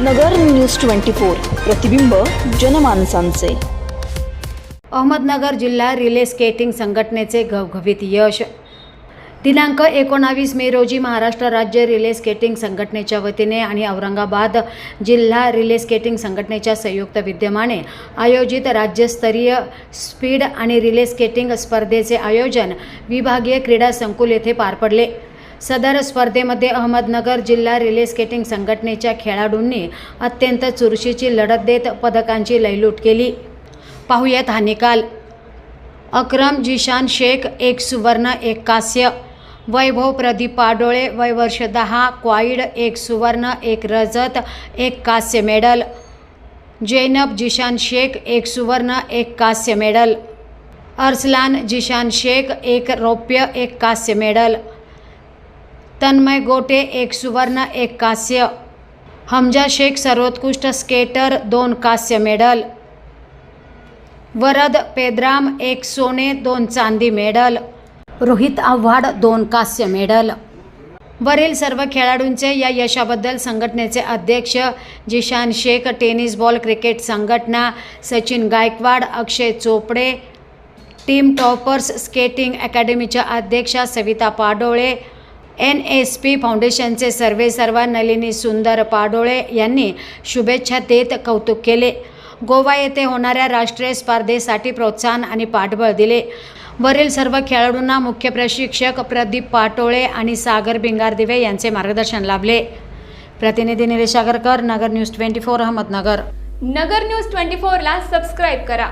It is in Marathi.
नगर न्यूज ट्वेंटी फोर प्रतिबिंब जनमानसांचे. अहमदनगर जिल्हा रिले स्केटिंग संघटनेचे घवघवीत यश. दिनांक एकोणावीस मे रोजी महाराष्ट्र राज्य रिले स्केटिंग संघटनेच्या वतीने आणि औरंगाबाद जिल्हा रिले स्केटिंग संघटनेच्या संयुक्त विद्यमाने आयोजित राज्यस्तरीय स्पीड आणि रिले स्केटिंग स्पर्धेचे आयोजन विभागीय क्रीडा संकुल येथे पार पडले. सदर स्पर्धेमध्ये अहमदनगर जिल्हा रिले स्केटिंग संघटनेच्या खेळाडूंनी अत्यंत चुरशीची लढत देत पदकांची लयलूट केली. पाहूयात हा निकाल अक्रम जिशान शेख एक सुवर्ण एक कांस्य. वैभव प्रदीप पाडोळे वय वर्ष दहा. क्वाईड एक सुवर्ण एक रजत एक कांस्य मेडल. जैनब जिशान शेख एक सुवर्ण एक कांस्य मेडल. अर्सलान जिशान शेख एक रौप्य एक कांस्य मेडल. तन्मय गोटे एक सुवर्ण एक कांस्य. हमजा शेख सर्वोत्कृष्ट स्केटर दोन कांस्य मेडल. वरद पेद्राम एक सोने दोन चांदी मेडल. रोहित आव्हाड दोन कांस्य मेडल. वरील सर्व खेळाडूंचे या यशाबद्दल संघटनेचे अध्यक्ष Zishan Shaikh tennis ball cricket संघटना Sachin Gaikwad Akshay Chopde team toppers skating अकॅडमीच्या अध्यक्षा Savita Padole N S P फाउंडेशनचे सर्वे सर्वा नलिनी सुंदर पाडोळे यांनी शुभेच्छा देत कौतुक केले. गोवा येथे होणाऱ्या राष्ट्रीय स्पर्धेसाठी प्रोत्साहन आणि पाठबळ दिले. वरील सर्व खेळाडूंना मुख्य प्रशिक्षक प्रदीप पाटोळे आणि सागर भिंगारदिवे यांचे मार्गदर्शन लाभले. प्रतिनिधी Nilesh Agarkar Nagar news twenty four Ahmednagar. Nagar news twenty फोरला सबस्क्राईब करा.